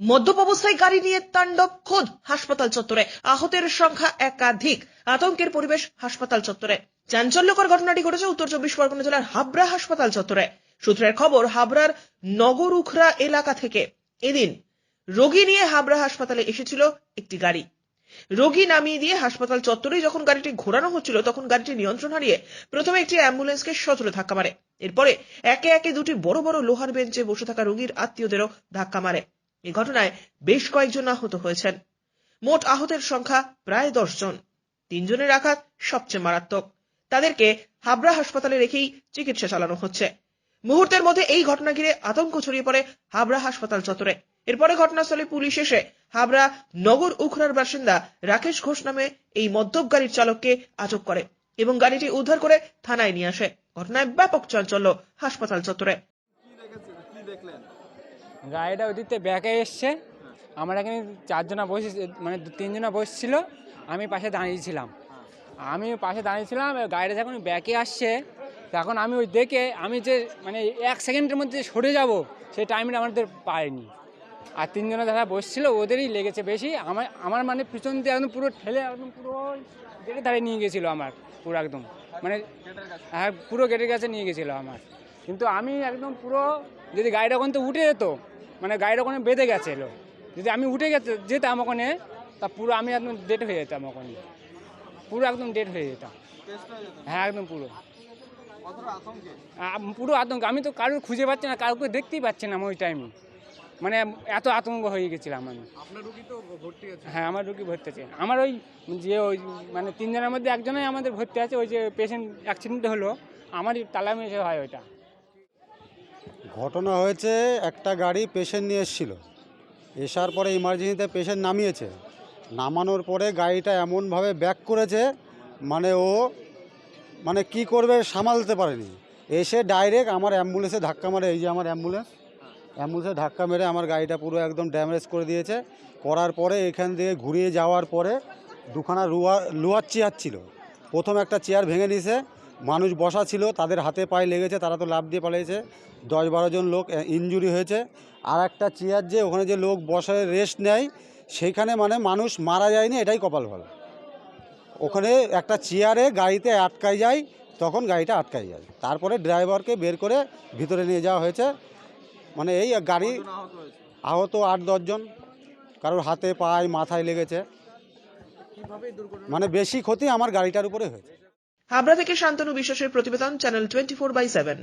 মদ্যপ অবস্থায় গাড়ি নিয়ে তাণ্ডব, খোদ হাসপাতাল চত্বরে। আহতের সংখ্যা একাধিক। আতঙ্কের পরিবেশ হাসপাতাল চত্বরে। চাঞ্চল্যকর ঘটনাটি ঘটেছে উত্তর চব্বিশ পরগনা জেলার হাবড়া হাসপাতাল চত্বরে। সূত্রের খবর, হাবড়ার নগরুখরা এলাকা থেকে এদিন রোগী নিয়ে হাবড়া হাসপাতালে এসেছিল একটি গাড়ি। রোগী নামিয়ে দিয়ে হাসপাতাল চত্বরে যখন গাড়িটি ঘোরানো হচ্ছিল, তখন গাড়িটি নিয়ন্ত্রণ হারিয়ে প্রথমে একটি অ্যাম্বুলেন্সকে সজোরে ধাক্কা মারে। এরপরে একে একে দুটি বড় বড় লোহার বেঞ্চে বসে থাকা রোগীর আত্মীয়দেরও ধাক্কা মারে। এই ঘটনায় বেশ কয়েকজন আহত হয়েছেন। মোট আহতের সংখ্যা প্রায় দশ জন তিনজনের আঘাত সবচেয়ে মারাত্মক। তাদেরকে হাবড়া হাসপাতালে রেখেই চিকিৎসা চালানো হচ্ছে। মুহূর্তের মধ্যে এই ঘটনা ঘিরে আতঙ্ক ছড়িয়ে পড়ে হাবড়া হাসপাতাল চত্বরে। এরপরে ঘটনাস্থলে পুলিশ এসে হাবড়া নগর উখরার বাসিন্দা রাকেশ ঘোষ নামে এই মদ্যপ গাড়ির চালককে আটক করে এবং গাড়িটি উদ্ধার করে থানায় নিয়ে আসে। ঘটনায় ব্যাপক চাঞ্চল্য হাসপাতাল চত্বরে কি দেখেছেন কি দেখলেন গাড়িটা ওদিকতে ব্যাকে এসছে। আমরা এখানে চারজনা বসে মানে তিনজনা বসছিল, আমি পাশে দাঁড়িয়েছিলাম আমি পাশে দাঁড়িয়েছিলাম গাড়িটা যখন ব্যাকে আসছে, তখন আমি ওই দেখে আমি যে মানে এক সেকেন্ডের মধ্যে সরে যাব, সেই টাইমটা আমাদের পায়নি। আর তিনজনে যারা বসছিল, ওদেরই লেগেছে বেশি। আমার আমার মানে পিছন দিয়ে একদম পুরো ঠেলে, একদম পুরো গেটে ধারে নিয়ে গেছিল আমার, পুরো একদম। মানে হ্যাঁ পুরো গেটের কাছে নিয়ে গেছিল আমার। কিন্তু আমি একদম পুরো, যদি গাড়িটা ওখান থেকে উঠে যেত মানে গাড়িটা ওখানে বেঁধে গেছিল। যদি আমি উঠে গেছে যেতাম ওখানে তা পুরো আমি একদম ডেট হয়ে যেতাম ওখানে। পুরো একদম ডেট হয়ে যেতাম। হয়ে একদম পুরো। পুরো আতঙ্ক। আমি তো কারোর খুঁজে পাচ্ছি না কাউকে দেখতেই পাচ্ছি না আমি ওই টাইমে মানে এত আতঙ্ক হয়ে গেছিলাম আমি। হ্যাঁ আমার রুগী ভর্তি আছে। আমার ওই যে ওই মানে তিনজনের মধ্যে একজনই আমাদের ভর্তি আছে ওই যে পেশেন্ট অ্যাক্সিডেন্ট হলো আমারই তালা মেশে হয় ওইটা। ঘটনা হয়েছে, একটা গাড়ি পেশেন্ট নিয়ে এসেছিল। এসার পরে ইমার্জেন্সিতে পেশেন্ট নামিয়েছে। নামানোর পরে গাড়িটা এমনভাবে ব্যাক করেছে মানে ও মানে কি করবে সামালতে পারেনি। এসে ডাইরেক্ট আমার অ্যাম্বুলেন্সে ধাক্কা মারে, এই যে আমার অ্যাম্বুলেন্স অ্যাম্বুলেন্সে ধাক্কা মেরে আমার গাড়িটা পুরো একদম ড্যামেজ করে দিয়েছে। করার পরে এখান থেকে ঘুরিয়ে যাওয়ার পরে দুখানা রুয়া লোহার চেয়ার ছিল। প্রথম একটা চেয়ার ভেঙে নিয়েছে মানুষ বসা ছিল তাদের হাতে পায়ে লেগেছে তারা তো লাভ দিয়ে পালিয়েছে। দশ বারো জন লোক ইনজুরি হয়েছে। আর একটা চেয়ার যে ওখানে যে লোক বসে রেস্ট নেয় সেইখানে মানে মানুষ মারা যায়নি এটাই কপাল ভালো। ওখানে একটা চেয়ারে গাড়িতে আটকায় যায় তখন গাড়িটা আটকায় যায়। তারপরে ড্রাইভারকে বের করে ভিতরে নিয়ে যাওয়া হয়েছে। মানে এই গাড়ি আহত আট দশজন কারোর হাতে পায়ে মাথায় লেগেছে। মানে বেশি ক্ষতি আমার গাড়িটার উপরে হয়েছে। হাবড়া থেকে শান্তনু বিশ্বাসের প্রতিবেদন channel twenty four by seven.